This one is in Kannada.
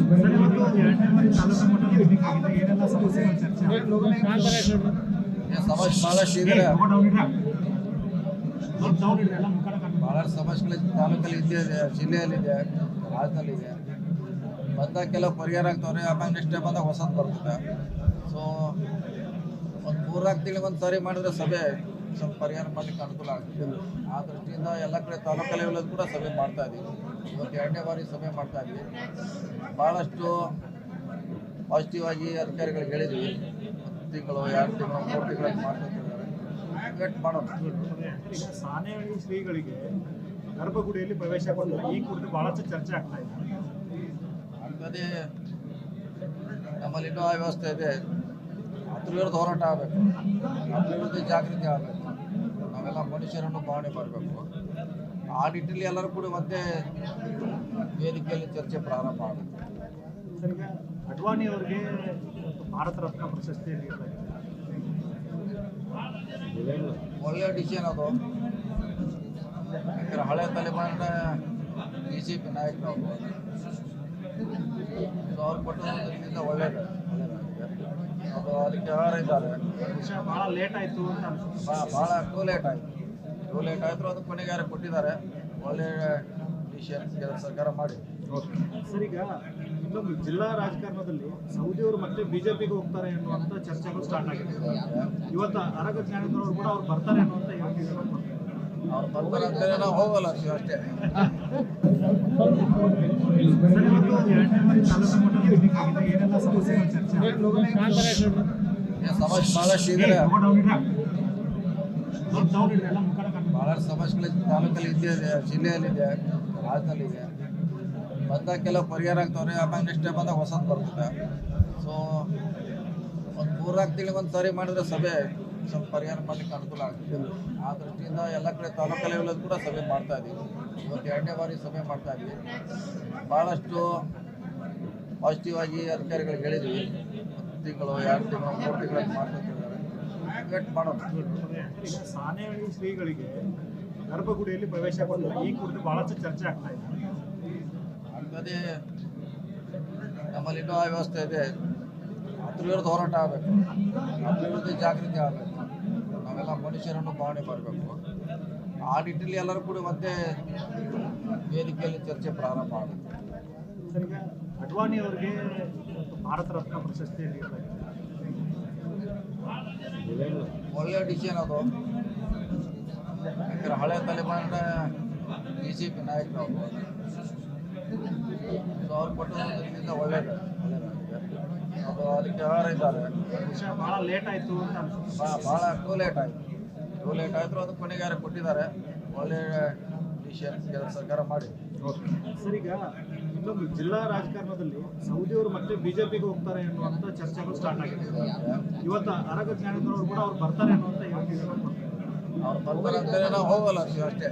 ಸರ್, ಇವತ್ತು ಎರಡನೇ ಬಾರಿ ತಾಲೂಕು ಮಟ್ಟದ ಮೀಟಿಂಗ್ ಆಗಿದೆ ಏನೆಲ್ಲ ಸಮಸ್ಯೆಗಳು ಚರ್ಚೆ ಆಗಿದೆ? ಸಮಸ್ಯೆ ಭಾಳಷ್ಟು ಇದೆ ಏ, ಹೋಗೋಣ, ಹೋಗಿಡ್ರ. ಸ್ವಲ್ಪ down ಇಡ್ರಿ, ಎಲ್ಲ ಮುಖಾನ ಕಾಣ್ಬೇಕು. ಭಾಳಷ್ಟು ಸಮಸ್ಯೆಗಳು ತಾಲೂಕಲ್ಲಿ ಇದೆ ಜಿಲ್ಲೆಯಲ್ಲಿದೆ ರಾಜ್ಯದಲ್ಲಿದೆ ಬಂದಾಗ ಕೆಲವು ಪರಿಹಾರ ಆಗ್ತಾವ್ರೆ ಆಮೇಲೆ ನೆಕ್ಸ್ಟ್ ಟೈಮ್ ಬಂದಾಗ ಹೊಸದು ಬರ್ತದೆ ಸೊ ಒಂದು ಮೂರ್ನಾಲ್ಕು ತಿಂಗಳಿಗೆ ಒಂದು ಸಾರಿ ಮಾಡಿದ್ರೆ ಸಭೆ ಸ್ವಲ್ಪ ಪರಿಹಾರ ಮಾಡಲಿಕ್ಕೆ ಅನುಕೂಲ ಆಗ್ತದೆ ಆ ದೃಷ್ಟಿಯಿಂದ ಎಲ್ಲ ಕಡೆ ತಾಲೂಕು ಲೆವೆಲಲ್ಲಿ ಕೂಡ ಸಭೆ ಮಾಡ್ತಾ ಇದ್ದೀವಿ ಇವತ್ತು ಎರಡನೇ ಬಾರಿ ಸಭೆ ಮಾಡ್ತಾ ಇದ್ವಿ. ಭಾಳಷ್ಟು ಪಾಸಿಟಿವ್ ಆಗಿ ಅಧಿಕಾರಿಗಳಿಗೆ ಹೇಳಿದ್ವಿ. ತಿಂಗಳು ಎರಡು ತಿಂಗಳು ಮೂರು ತಿಂಗಳು ಮಾಡ್ಕೊತಿದ್ದಾರೆ ವೇಟ್ ಸಾಣೇಹಳ್ಳಿ ಶ್ರೀಗಳಿಗೆ ಗರ್ಭಗುಡಿಯಲ್ಲಿ ಪ್ರವೇಶ ಕೊಟ್ಟಿಲ್ಲ ಈ ಕುರಿತು ಬಹಳಷ್ಟು ಚರ್ಚೆ ಆಗ್ತಾ ಇದೆ. ಅದೇ ನಮ್ಮಲ್ಲಿ ಇನ್ನೂ ವ್ಯವಸ್ಥೆ ಇದೆ. ಅದ್ರ ವಿರುದ್ಧ ಹೋರಾಟ ಆಗಬೇಕು. ಅದ್ರ ವಿರುದ್ಧ ಜಾಗೃತಿ ಆಗಬೇಕು. ನಾವೆಲ್ಲ ಮನುಷ್ಯರನ್ನು ಭಾವನೆ ಮಾಡಬೇಕು. ಆ ನಿಟ್ಟಿನಲ್ಲಿ ಎಲ್ಲರೂ ಕೂಡ ಮತ್ತೆ ವೇದಿಕೆಯಲ್ಲಿ ಚರ್ಚೆ ಪ್ರಾರಂಭ ಆಗುತ್ತೆ. ಅಡ್ವಾಣಿ ಅವರಿಗೆ ಭಾರತ ರತ್ನ ಪ್ರಶಸ್ತಿ ಒಳ್ಳೆಯ ಡಿಸಿಷನ್ ಅದು. ಯಾಕಂದ್ರೆ ಹಳೆ ತಲೆಮಾರಿನ ಬಿ ಜೆ ಪಿ ನಾಯಕರು ಅವರು. ಸೊ ಅವ್ರು ಕೊಟ್ಟಿರೋದ್ರಿಂದ ಒಳ್ಳೆಯದು ಅದಕ್ಕೆ ಇದ್ದಾರೆ ಬಹಳ ಲೇಟ್ ಆಯ್ತು ಅಂತ ಭಾಳ ಟೂ ಲೇಟ್ ಆಯಿತು. ಟೂ ಲೇಟ್ ಆಯಿತು ಅದು ಕೊನೆಗಾರ ಕೊಟ್ಟಿದ್ದಾರೆ. ಒಳ್ಳೆ ಡಿಸಿಷನ್ ಕೇಂದ್ರ ಸರ್ಕಾರ ಮಾಡಿ. ಸರ್ ಈಗ ಇನ್ನೊಂದು ಜಿಲ್ಲಾ ರಾಜಕಾರಣದಲ್ಲಿ ಸೌದಿಯವರು ಮತ್ತೆ ಬಿಜೆಪಿಗೆ ಹೋಗ್ತಾರೆ ಅನ್ನುವಂಥ ಚರ್ಚೆಗಳು ಸ್ಟಾರ್ಟ್ ಆಗಿದೆ ಇವತ್ತು ಅರಗ ಜ್ಞಾನೇಂದ್ರವರು ಕೂಡ ಅವ್ರು ಬರ್ತಾರೆ ಅನ್ನುವಂತ ಬರ್ತಾರೆ. ಅವ್ರು ಹೋಗಲ್ಲ ಅಷ್ಟೇ ಸಮಸ್ಯೆ ಸಮಸ್ಯೆಗಳು ತಾಲೂಕಲ್ಲಿ ಇದೆ ಜಿಲ್ಲೆಯಲ್ಲಿದೆ ರಾಜ್ಯದಲ್ಲಿದೆ ಬಂದಾಗ ಕೆಲವು ಪರಿಹಾರ ಆಗ್ತವ್ರೆ ಆಮೇಲೆ ನೆಕ್ಸ್ಟ್ ಟೈಮ್ ಬಂದಾಗ ಹೊಸದು ಬರ್ತದೆ ಸೊ ಒಂದು ಮೂರ್ನಾಲ್ಕು ತಿಂಗಳಿಗೆ ಒಂದು ಸರಿ ಮಾಡಿದ್ರೆ ಸಭೆ ಸ್ವಲ್ಪ ಪರಿಹಾರ ಮಾಡಲಿಕ್ಕೆ ಅನುಕೂಲ ಆಗ್ತದೆ ಆ ದೃಷ್ಟಿಯಿಂದ ಎಲ್ಲ ಕಡೆ ತಾಲೂಕು ಲೆವೆಲಲ್ಲಿ ಕೂಡ ಸಭೆ ಮಾಡ್ತಾ ಇದ್ದೀವಿ ಇವತ್ತು ಎರಡನೇ ಬಾರಿ ಸಭೆ ಮಾಡ್ತಾ ಇದ್ವಿ. ಭಾಳಷ್ಟು ಪಾಸಿಟಿವ್ ಆಗಿ ಅಧಿಕಾರಿಗಳಿಗೆ ಹೇಳಿದ್ವಿ. ಒಂದು ತಿಂಗಳು ಎರಡು ತಿಂಗಳು ಮೂರು ತಿಂಗಳು ಮಾಡ್ಕೊತಿದ್ದಾರೆ. ವೇಟ್ ಮಾಡೋಣ. ಈಗ ಸಾಣೇಹಳ್ಳಿ ಶ್ರೀಗಳಿಗೆ ಗರ್ಭಗುಡಿಯಲ್ಲಿ ಪ್ರವೇಶ ಕೊಡ್ತಾರೆ ಈ ಕುರಿತು ಬಹಳಷ್ಟು ಚರ್ಚೆ ಆಗ್ತಾ ಇದೆ. ಅದೇ ನಮ್ಮಲ್ಲಿ ಇನ್ನೂ ಆ ವ್ಯವಸ್ಥೆ ಇದೆ. ಅದ್ರ ವಿರುದ್ಧ ಹೋರಾಟ ಆಗಬೇಕು. ಅದ್ರ ವಿರುದ್ಧ ಜಾಗೃತಿ ಆಗಬೇಕು. ನಾವೆಲ್ಲ ಮನುಷ್ಯರನ್ನು ಭಾವನೆ ಮಾಡಬೇಕು. ಆ ನಿಟ್ಟಿನಲ್ಲಿ ಎಲ್ಲರೂ ಕೂಡ ಮತ್ತೆ ವೇದಿಕೆಯಲ್ಲಿ ಚರ್ಚೆ ಪ್ರಾರಂಭ ಆಗುತ್ತೆ. ಅಡ್ವಾಣಿ ಅವರಿಗೆ ಭಾರತ ರತ್ನ ಪ್ರಶಸ್ತಿ ಒಳ್ಳೆ ಒಳ್ಳೆಯ ಡಿಸಿಷನ್ ಅದು. ಯಾಕಂದ್ರೆ ಹಳೆ ತಲೆಮಾರಿನ ಬಿ ಜೆ ಪಿ ನಾಯಕರು ಸೊ ಅವ್ರು ಕೊಟ್ಟಿರೋದ್ರಿಂದ ಒಳ್ಳೇದು ಒಳ್ಳೇದಾಗಿದೆ. ಅದು ಅದಕ್ಕೆ ಇದ್ದಾರೆ. ವಿಷಯ ಬಹಳ ಲೇಟ್ ಆಯಿತು ಅಂತ ಭಾಳ ಟೂ ಲೇಟ್ ಆಯಿತು. ಟೂ ಲೇಟ್ ಆಯಿತು ಅದು ಕೊನೆಗೆ ಯಾರು ಕೊಟ್ಟಿದ್ದಾರೆ. ಒಳ್ಳೆ ಡಿಸಿಷನ್ ಸರ್ಕಾರ ಮಾಡಿ ಸರ್ ಈಗ ಇನ್ನೊಂದು ಜಿಲ್ಲಾ ರಾಜಕಾರಣದಲ್ಲಿ ಸೌದಿಯವರು ಮತ್ತೆ ಬಿಜೆಪಿಗೆ ಹೋಗ್ತಾರೆ ಅನ್ನುವಂಥ ಚರ್ಚೆಗಳು ಸ್ಟಾರ್ಟ್ ಆಗಿದೆ. ಇವತ್ತು ಅರಗ ಜ್ಞಾನೇಂದ್ರವರು ಕೂಡ ಅವ್ರು ಬರ್ತಾರೆ ಅನ್ನುವಂಥ ಹೇಳ್ತಿದ್ದಾರೆ. ಅವ್ರು ಬರ್ತಾರೆ ಹೋಗಲ್ಲ ಅಷ್ಟೇ.